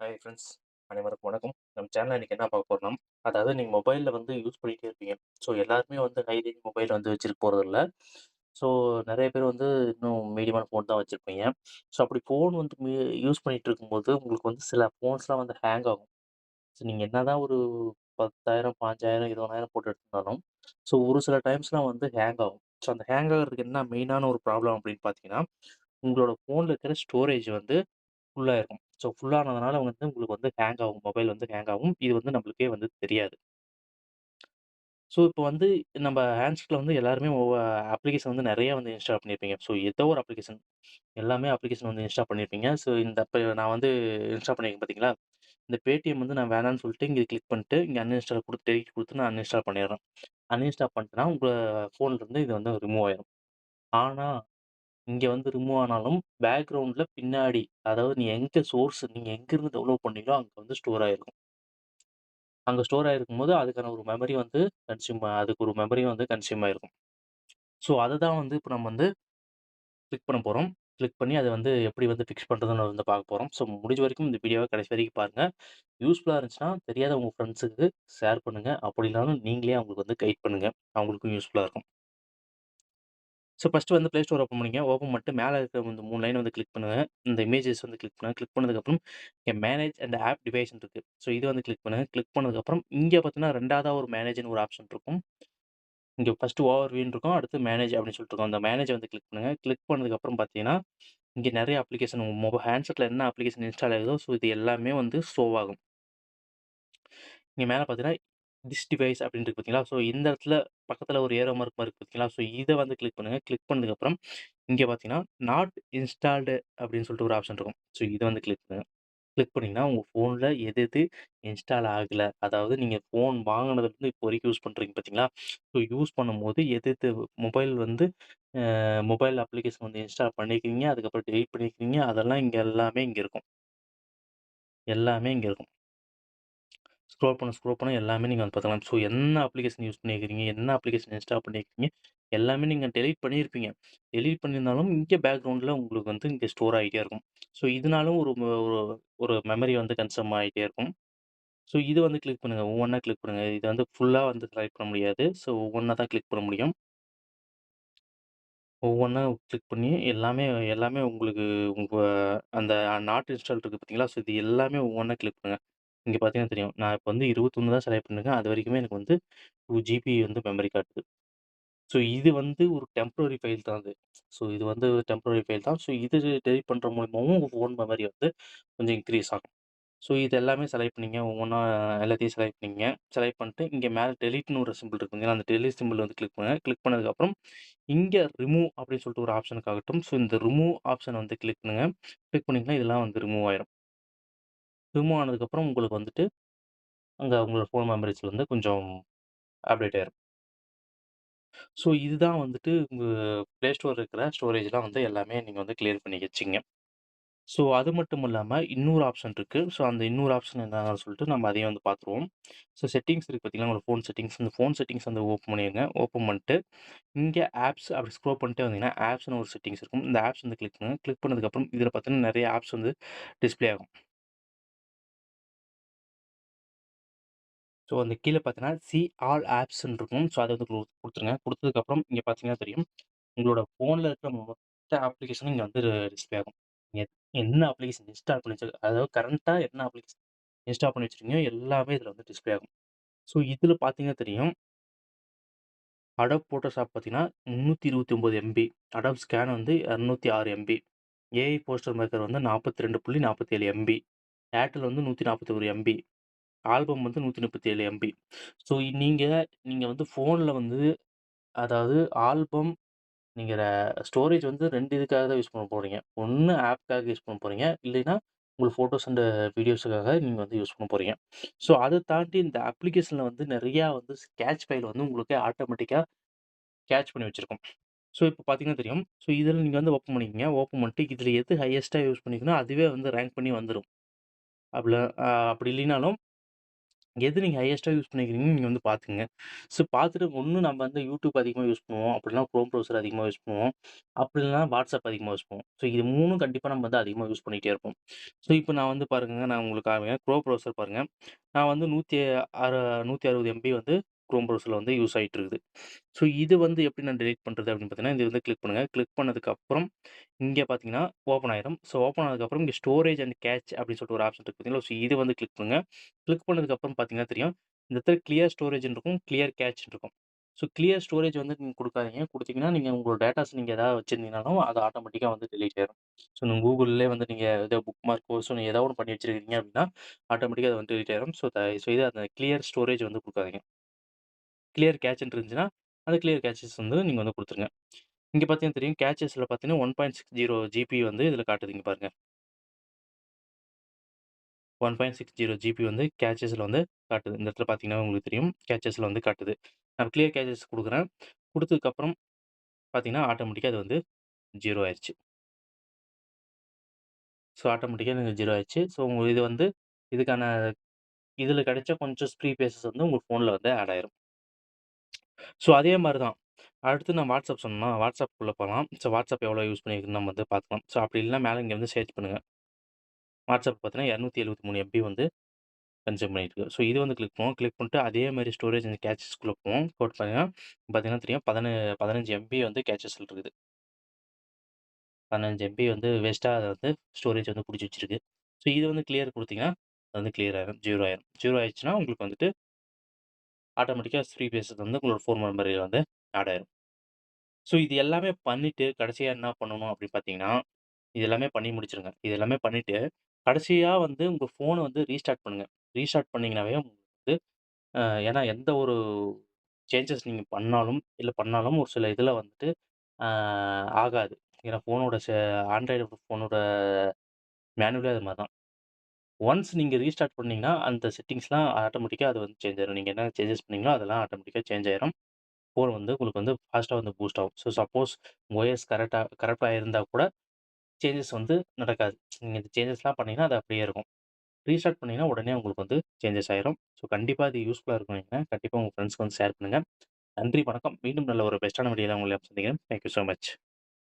Hi friends அனைவருக்கும் வணக்கம். நம்ம சேனலில் இன்றைக்கி என்ன பார்க்க போறோம்னா, அதாவது நீங்கள் மொபைலில் வந்து யூஸ் பண்ணிகிட்டே இருப்பீங்க. ஸோ எல்லாருமே வந்து ஹை ரேஞ்ச் மொபைல் வந்து வச்சுருக்க போகிறதில்ல ஸோ நிறைய பேர் வந்து இன்னும் மீடியமான ஃபோன் தான் வச்சுருப்பீங்க ஸோ அப்படி ஃபோன் வந்து மீ யூஸ் பண்ணிகிட்டு இருக்கும்போது, உங்களுக்கு வந்து சில ஃபோன்ஸ்லாம் வந்து ஹேங் ஆகும். ஸோ நீங்கள் என்ன தான் ஒரு 10,000, 5,000, 20,000 போட்டு எடுத்திருந்தாலும், ஸோ ஒரு சில டைம்ஸ்லாம் வந்து ஹேங் ஆகும். ஸோ அந்த ஹேங் ஆகிறதுக்கு என்ன மெயினான ஒரு ப்ராப்ளம் அப்படின்னு பார்த்தீங்கன்னா, உங்களோட ஃபோனில் இருக்கிற ஸ்டோரேஜ் வந்து ஃபுல்லாக இருக்கும். ஸோ ஃபுல்லானதுனால வந்து உங்களுக்கு வந்து ஹேங் ஆகும். மொபைல் வந்து ஹேங் ஆகும். இது வந்து நம்மளுக்கே வந்து தெரியாது. ஸோ இப்போ வந்து நம்ம ஹேண்ட்ஸ்கில் வந்து எல்லாருமே அப்ளிகேஷன் வந்து நிறைய வந்து இன்ஸ்டால் பண்ணியிருப்பீங்க. ஸோ ஏதோ ஒரு அப்ளிகேஷன் எல்லாமே அப்ளிகேஷன் வந்து இன்ஸ்டால் பண்ணியிருப்பீங்க. ஸோ இந்த இப்போ நான் வந்து இன்ஸ்டால் பண்ணியிருக்கேன் பார்த்தீங்களா? இந்த பேடிஎம் வந்து நான் வேணான்னு சொல்லிட்டு இங்கே கிளிக் பண்ணிட்டு, இங்கே அன்இன்ஸ்டால் கொடுத்து டெலீட் கொடுத்து நான் அன்இன்ஸ்டால் பண்ணிடுறேன். அன்இன்ஸ்டால் பண்ணிட்டேன்னா, உங்கள் ஃபோன்லேருந்து இது வந்து ரிமூவ் ஆயிடும் ஆனால் இங்க வந்து ரிமூவ் ஆனாலும் பேக்கிரவுண்ட்ல பின்னாடி, அதாவது நீ எங்க சோர்ஸ் நீங்க எங்கருந்து டவுன்லோட் பண்ணீங்களோ, அங்க வந்து ஸ்டோர் ஆயிருக்கும். அங்க ஸ்டோர் ஆயிருக்கும்போது, அதுக்கான ஒரு மெமரி வந்து கன்சியூம் அதுக்கு ஒரு மெமரி வந்து கன்சியூம் ஆயிருக்கும். ஸோ அததான் வந்து இப்ப நம்ம வந்து கிளிக் பண்ண போறோம். கிளிக் பண்ணி அத வந்து எப்படி வந்து ஃபிக்ஸ் பண்றதுன்னு வந்து பார்க்க போறோம். ஸோ முடிஞ்ச வரைக்கும் இந்த வீடியோவ கடைசி வரைக்கும் பாருங்க. யூஸ்ஃபுல்லா இருந்துச்சுன்னா, தெரியாத உங்க ஃப்ரெண்ட்ஸுக்கு ஷேர் பண்ணுங்க. அப்படி இல்லனாலும் நீங்களே அவங்களுக்கு வந்து கைட் பண்ணுங்க. அவங்களுக்கும் யூஸ்ஃபுல்லா இருக்கும். ஸோ ஃபஸ்ட்டு வந்து ப்ளே ஸ்டோர் ஓப்பன் பண்ணிங்க ஓப்பன் மட்டும் மேலே இருக்கிற இந்த மூணு லைன் வந்து கிளிக் பண்ணுங்கள் இந்த இமேஜஸ் வந்து கிளிக் பண்ணுங்கள் கிளிக் பண்ணதுக்கப்புறம் இங்கே மேனேஜ் அண்ட் ஆப் டிவைஸ்ன்னு இருக்குது ஸோ இது வந்து கிளிக் பண்ணுங்க. கிளிக் பண்ணதுக்கப்புறம் இங்கே பார்த்தீங்கன்னா ரெண்டாவதாக ஒரு மேனேஜ்னு ஒரு ஆப்ஷன் இருக்கும். இங்கே ஃபர்ஸ்ட்டு ஓவர்வியூன்னு இருக்கும். அடுத்து மேனேஜ் அப்படின்னு சொல்லிட்டு அந்த மேனேஜ் வந்து கிளிக் பண்ணுங்கள் கிளிக் பண்ணதுக்கப்புறம் பார்த்தீங்கன்னா, இங்கே நிறைய அப்ளிகேஷன் உங்க மொப என்ன அப்ளிகேஷன் இன்ஸ்டால் ஆகுதோ, ஸோ இது எல்லாமே வந்து ஷோ ஆகும். இங்கே மேலே பார்த்தீங்கன்னா, திஸ் டிவைஸ் அப்படின்னு இருக்கு பார்த்தீங்களா? ஸோ இந்த இடத்துல பக்கத்தில் ஒரு ஏரோ மார்க் இருக்கு பார்த்தீங்களா? ஸோ இதை வந்து கிளிக் பண்ணுங்கள் கிளிக் பண்ணதுக்கப்புறம் இங்கே பார்த்தீங்கன்னா, நாட் இன்ஸ்டால்டு அப்படின்னு சொல்லிட்டு ஒரு ஆப்ஷன் இருக்கும். ஸோ இதை வந்து கிளிக் பண்ணுங்கள் கிளிக் பண்ணிங்கன்னா உங்கள் ஃபோனில் எது எது இன்ஸ்டால் ஆகலை அதாவது நீங்கள் ஃபோன் வாங்கினதுலேருந்து இப்போ வரைக்கும் யூஸ் பண்ணுறீங்க பார்த்தீங்களா? ஸோ யூஸ் பண்ணும்போது எது எது மொபைல் வந்து மொபைல் அப்ளிகேஷன் வந்து இன்ஸ்டால் பண்ணிக்கிறீங்க அதுக்கப்புறம் டெலிட் பண்ணிக்கிறீங்க அதெல்லாம் இங்கே எல்லாமே இங்கே இருக்கும். எல்லாமே இங்கே இருக்கும். ஸ்க்ரோல் பண்ண, ஸ்க்ரோல் பண்ண எல்லாமே நீங்கள் வந்து பார்த்துக்கலாம். ஸோ என்ன அப்ளிகேஷன் யூஸ் பண்ணியிருக்கிறீங்க, என்ன அப்ளிகேஷன் இன்ஸ்டால் பண்ணியிருக்கீங்க, எல்லாமே நீங்கள் டெலிட் பண்ணியிருப்பீங்க. டெலிட் பண்ணியிருந்தாலும் இங்கே பேக்ரவுண்டில் உங்களுக்கு வந்து இங்கே ஸ்டோர் ஆகிட்டே இருக்கும். ஸோ இதனாலும் ஒரு ஒரு மெமரி வந்து கன்சம் ஆகிட்டே இருக்கும். ஸோ இது வந்து கிளிக் பண்ணுங்கள் ஒவ்வொன்றா கிளிக் பண்ணுங்க. இது வந்து ஃபுல்லாக வந்து செலக்ட் பண்ண முடியாது. ஸோ ஒவ்வொன்றா தான் கிளிக் பண்ண முடியும். ஒவ்வொன்றா கிளிக் பண்ணி எல்லாமே எல்லாமே உங்களுக்கு உங்கள் அந்த நாட் இன்ஸ்டால் இருக்குது பார்த்தீங்களா? ஸோ இது எல்லாமே ஒவ்வொன்றா கிளிக் பண்ணுங்கள் இங்கே பார்த்தீங்கன்னா தெரியும். நான் இப்போ வந்து 21 தான் செலக்ட் பண்ணிருக்கேன். அதுவரைக்குமே எனக்கு வந்து டூ ஜிபி வந்து மெமரி காட்டுது. ஸோ இது வந்து ஒரு டெம்பரரி ஃபைல் தான் அது. ஸோ இது வந்து டெம்பரரி ஃபைல் தான். ஸோ இது டெலிட் பண்ணுற மூலிமாவும் உங்கள் ஃபோன் மெமரி வந்து கொஞ்சம் இன்க்ரீஸ் ஆகும். ஸோ இது எல்லாமே செலக்ட் பண்ணிங்க ஒவ்வொன்றா எல்லாத்தையும் செலக்ட் பண்ணிங்க செலக்ட் பண்ணிட்டு இங்கே மேலே டெலிட்னு ஒரு சிம்பிள் இருக்குங்க அந்த டெலிட் சிம்பிள் வந்து கிளிக் பண்ணுங்கள் கிளிக் பண்ணதுக்கப்புறம் இங்கே ரிமூவ் அப்படின்னு சொல்லிட்டு ஒரு ஆப்ஷனுக்காகட்டும் ஸோ இந்த ரிமூவ் ஆப்ஷன் வந்து கிளிக் பண்ணுங்கள் கிளிக் பண்ணிங்கன்னா இதெல்லாம் வந்து ரிமூவ் ஆயிரும். ரிமூவ் ஆனதுக்கப்புறம் உங்களுக்கு வந்துட்டு, அங்கே உங்களோட ஃபோன் மெமரிஸில் வந்து கொஞ்சம் அப்டேட் ஆயிரும். ஸோ இதுதான் வந்துட்டு உங்கள் ப்ளே ஸ்டோர் இருக்கிற ஸ்டோரேஜ்லாம் வந்து எல்லாமே நீங்கள் வந்து கிளியர் பண்ணி வச்சிங்க ஸோ அது மட்டும் இல்லாமல் இன்னொரு ஆப்ஷன் இருக்குது ஸோ அந்த இன்னொரு ஆப்ஷன் என்னன்னு சொல்லிட்டு நம்ம அதையும் வந்து பார்த்துருவோம். ஸோ செட்டிங்ஸ் இருக்குது பார்த்தீங்கன்னா உங்களோட ஃபோன் செட்டிங்ஸ். இந்த ஃபோன் செட்டிங்ஸ் வந்து ஓப்பன் பண்ணிடுங்க ஓப்பன் பண்ணிட்டு, இங்கே ஆப்ஸ் அப்படி ஸ்க்ரோ பண்ணிட்டே வந்தீங்கன்னா, ஆப்ஸ்னு ஒரு செட்டிங்ஸ் இருக்கும். இந்த ஆப்ஸ் வந்து கிளிக் பண்ணுங்கள் கிளிக் பண்ணதுக்கப்புறம் இதில் பார்த்தீங்கன்னா நிறைய ஆப்ஸ் வந்து டிஸ்ப்ளே ஆகும். ஸோ அந்த கீழே பார்த்தீங்கன்னா, சி ஆல் ஆப்ஸ்ன்னு இருக்கும். ஸோ அதை வந்து கொடுத்துருங்க கொடுத்ததுக்கப்புறம் இங்கே பார்த்தீங்கன்னா தெரியும். உங்களோட ஃபோனில் இருக்கிற மொத்த அப்ளிகேஷனும் இங்கே வந்து டிஸ்பிளே ஆகும். நீங்கள் என்ன அப்ளிகேஷன் இன்ஸ்டால் பண்ணி வச்சு அதாவது கரண்ட்டாக என்ன அப்ளிகேஷன் இன்ஸ்டால் பண்ணி வச்சுருக்கீங்க எல்லாமே இதில் வந்து டிஸ்பிளே ஆகும். ஸோ இதில் பார்த்தீங்கன்னா தெரியும். அடப் ஃபோட்டோஷாப் பார்த்தீங்கன்னா 329 எம்பி. அடப் ஸ்கேன் வந்து 206 எம்பி. ஏஐ போஸ்டர் மேக்கர் வந்து 42.47 எம்பி. ஏர்டெல் வந்து 141 எம்பி. ஆல்பம் வந்து 137 எம்பி. ஸோ நீங்கள் நீங்கள் வந்து ஃபோனில் வந்து அதாவது ஆல்பம் நீங்கள் ஸ்டோரேஜ் வந்து ரெண்டு இதுக்காக தான் யூஸ் பண்ண போகிறீங்க ஒன்று ஆப்க்காக யூஸ் பண்ண போகிறீங்க இல்லைன்னா உங்களுக்கு ஃபோட்டோஸ் அண்ட் வீடியோஸுக்காக நீங்கள் வந்து யூஸ் பண்ண போகிறீங்க ஸோ அதை தாண்டி இந்த அப்ளிகேஷனில் வந்து நிறையா வந்து ஸ்கேட்ச் ஃபைல் வந்து உங்களுக்கு ஆட்டோமேட்டிக்காக கேட்ச் பண்ணி வச்சுருக்கோம் ஸோ இப்போ பார்த்தீங்கன்னா தெரியும். ஸோ இதில் நீங்கள் வந்து ஓப்பன் பண்ணிக்கங்க. ஓப்பன் பண்ணிட்டு இதில் எது ஹையஸ்ட்டாக யூஸ் பண்ணிக்கணும் அதுவே வந்து ரேங்க் பண்ணி வந்துடும் அப்படி அப்படி இல்லைனாலும் எது நீங்கள் ஹையஸ்ட்டாக யூஸ் பண்ணிக்கிறீங்கன்னு நீங்கள் வந்து பார்த்துக்கங்க. ஸோ பார்த்துட்டு ஒன்று நம்ம வந்து யூடியூப் அதிகமாக யூஸ் பண்ணுவோம். அப்படிலாம் க்ரோம் ப்ரௌசர் அதிகமாக யூஸ் பண்ணுவோம். அப்படி வாட்ஸ்அப் அதிகமாக யூஸ் பண்ணுவோம். ஸோ இது மூணும் கண்டிப்பாக நம்ம வந்து அதிகமாக யூஸ் பண்ணிகிட்டே இருப்போம். ஸோ இப்போ நான் வந்து பாருங்க நான் உங்களுக்கு காமிக்கிறேன். Chrome ப்ரௌசர் பாருங்கள் நான் வந்து 100 அற 160 எம்பி வந்து க்ரோம் ப்ரௌசரில் வந்து யூஸ் ஆகிட்டு இருக்குது. ஸோ இது வந்து எப்படி நான் டெலீட் பண்ணுறது அப்படின்னு பார்த்தீங்கன்னா, இது வந்து கிளிக் பண்ணுங்கள் கிளிக் பண்ணதுக்கப்புறம் இங்கே பார்த்தீங்கன்னா, ஓப்பன் ஆயிரும். ஸோ ஓப்பன் ஆனதுக்கப்புறம் இங்கே ஸ்டோரேஜ் அண்ட் கேட்ச் அப்படின்னு சொல்லிட்டு ஒரு ஆப்ஷன் இருக்குது பார்த்தீங்களா? ஸோ இது வந்து கிளிக் பண்ணுங்க. கிளிக் பண்ணதுக்கப்புறம் பார்த்தீங்கன்னா தெரியும். இந்த இடத்துல கிளியர் ஸ்டோரேஜ்ன்னு இருக்கும். கிளியர் கேட்ச்ன்னு இருக்கும். ஸோ கிளியர் ஸ்டோரேஜ் வந்து நீங்கள் கொடுக்காதீங்க கொடுத்தீங்கன்னா நீங்கள் உங்களோட டேட்டாஸ் நீங்கள் எதாவது வச்சுருந்தீங்கனாலும் அது ஆட்டோமேட்டிக்காக வந்து டெலீட் ஆயிரும். ஸோ நீங்கள் கூகுளில் வந்து நீங்கள் ஏதோ புக் மார்க்கோ, ஸோ நீங்கள் ஏதாவது ஒன்று பண்ணி வச்சிருக்கீங்க அப்படின்னா, ஆட்டோமேட்டிக்காக அது வந்து டெலீட் ஆயிரும். ஸோ த ஸோ இது அந்த கிளியர் ஸ்டோரேஜ் வந்து கொடுக்காதீங்க கிளியர் கேட்ச்னு இருந்துச்சுன்னா, அந்த கிளியர் கேட்சஸ் வந்து நீங்கள் வந்து கொடுத்துருங்க இங்கே பார்த்தீங்கன்னா தெரியும். கேட்சஸில் பார்த்தீங்கன்னா 1.60 ஜிபி வந்து இதில் காட்டுறதீங்க பாருங்கள் one point six zero GB வந்து கேட்சஸில் வந்து காட்டுது. இந்த இடத்துல பார்த்தீங்கன்னா உங்களுக்கு தெரியும். கேட்சஸ்ல வந்து காட்டுது. நான் கிளியர் கேட்சஸ் கொடுக்குறேன் கொடுத்ததுக்கப்புறம் பார்த்தீங்கன்னா, ஆட்டோமேட்டிக்காக அது வந்து ஜீரோ ஆயிடுச்சு ஸோ ஆட்டோமேட்டிக்காக எனக்கு 0 ஆயிருச்சு. ஸோ உங்கள் இது வந்து இதுக்கான இதில் கிடைச்ச கொஞ்சம் ஃப்ரீ பேசஸ் வந்து உங்கள் ஃபோனில் வந்து ஆட் ஆயிரும். ஸோ அதே மாதிரி தான். அடுத்து நான் வாட்ஸ்அப் சொன்னால் வாட்ஸ்அப்புக்குள்ளே போகலாம் ஸோ வாட்ஸ்அப் எவ்வளோ யூஸ் பண்ணியிருக்குன்னு நம்ம வந்து பார்க்கலாம். ஸோ அப்படி இல்லைனா மேலே இங்கே வந்து சர்ச் பண்ணுங்கள் வாட்ஸ்அப் பார்த்தீங்கன்னா 273 எம்பி வந்து கன்சியூம் பண்ணியிருக்கு. ஸோ இது வந்து கிளிக் பண்ணுவோம். கிளிக் பண்ணிட்டு அதே மாதிரி ஸ்டோரேஜ் இந்த கேச்சஸ்க்குள்ளே போவோம். போட்டு பார்த்தீங்கன்னா பார்த்தீங்கன்னா தெரியும். பதினே 15 எம்பி வந்து கேச்சஸில் இருக்குது. 15 எம்பி வந்து வேஸ்ட்டாக அதை வந்து ஸ்டோரேஜ் வந்து பிடிச்சி வச்சிருக்கு. ஸோ இது வந்து கிளியர் கொடுத்தீங்கன்னா அது வந்து கிளியர் ஆயிரும். ஜீரோ ஆயிரும். ஜீரோ ஆயிடுச்சுன்னா உங்களுக்கு வந்துட்டு ஆட்டோமேட்டிக்காக ஃப்ரீ பேஸஸ் வந்து உங்களோட ஃபோன் மெமரியில வந்து ஆட் ஆயிரும். ஸோ இது எல்லாமே பண்ணிவிட்டு கடைசியாக என்ன பண்ணணும் அப்படின்னு பார்த்தீங்கன்னா, இது எல்லாமே பண்ணி முடிச்சிருங்க இது எல்லாமே பண்ணிவிட்டு கடைசியாக வந்து உங்கள் ஃபோனை வந்து ரீஸ்டார்ட் பண்ணுங்கள் ரீஸ்டார்ட் பண்ணிங்கனாவே உங்களுக்கு வந்து ஏன்னா எந்த ஒரு சேஞ்சஸ் நீங்கள் பண்ணாலும், இல்லை பண்ணாலும் ஒரு சில இதில் வந்துட்டு ஆகாது. ஏன்னா ஃபோனோட ஆண்ட்ராய்டு ஃபோனோட மேனுவலே அது மாதிரி தான். ஒன்ஸ் நீங்கள் ரீஸ்டார்ட் பண்ணிங்கன்னா அந்த செட்டிங்ஸ்லாம் ஆட்டோமேட்டிக்காக அது வந்து சேஞ்ச் ஆயிரும். நீங்கள் என்ன சேஞ்சஸ் பண்ணீங்களோ அதெல்லாம் ஆட்டோமேட்டிக்காக சேஞ்ச் ஆயிரும். ஃபோன் வந்து உங்களுக்கு வந்து ஃபாஸ்ட்டாக வந்து பூஸ்ட் ஆகும். ஸோ சப்போஸ் ஓஎஸ் கரெக்டாக கரெக்டாக இருந்தால் கூட சேஞ்சஸ் வந்து நடக்காது. நீங்கள் இந்த சேஞ்சஸ்லாம் பண்ணீங்கன்னா, அது அப்படியே இருக்கும். ரீஸ்டார்ட் பண்ணிங்கன்னா உடனே உங்களுக்கு வந்து சேஞ்சஸ் ஆயிரும். ஸோ கண்டிப்பாக இது யூஸ்ஃபுல்லாக இருக்கும் நீங்கள் கண்டிப்பாக உங்கள் ஃப்ரெண்ட்ஸ்க்கு வந்து ஷேர் பண்ணுங்கள் நன்றி, வணக்கம். மீண்டும் நல்ல ஒரு பெஸ்ட்டான வீடியோவில் உங்களை சந்திக்கிறேன். Thank you much.